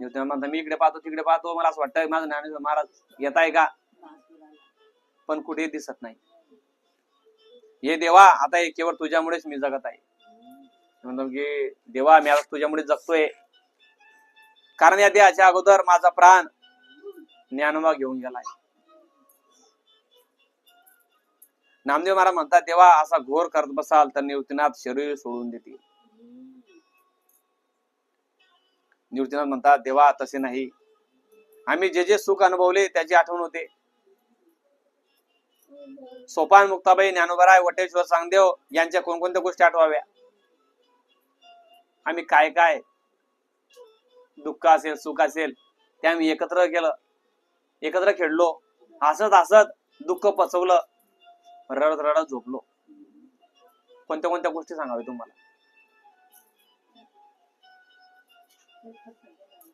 निवृत्तीनाथ म्हणता मी इकडे पाहतो तिकडे पाहतो मला असं वाटतं माझं ज्ञानेश्वर महाराज येत आहे का? पण कुठे दिसत नाही. हे देवा आता हे केवळ तुझ्यामुळेच मी जगत आहे. म्हणतो की देवा मी आता तुझ्यामुळे जगतोय. कारण या देहाच्या अगोदर माझा प्राण ज्ञानोबा घेऊन गेलाय. नामदेव महाराज म्हणतात देवा असा घोर करत बसाल तर निवृत्तीनाथ शरीर सोडून देतील. निवृत्तीनाथ म्हणतात देवा तसे नाही. आम्ही जे जे सुख अनुभवले त्याची आठवण होते. सोपान मुक्ताबाई ज्ञानोबराय वटेश्वर सांगदेव यांच्या कोणकोणत्या गोष्टी आठवाव्या? आम्ही काय काय दुःख असेल सुख असेल ते आम्ही एकत्र केलं. एकत्र खेळलो. हसत हसत दुःख पचवलं रडत रडत झोपलो. कोणत्या कोणत्या गोष्टी सांगाव्या तुम्हाला? 就是很多。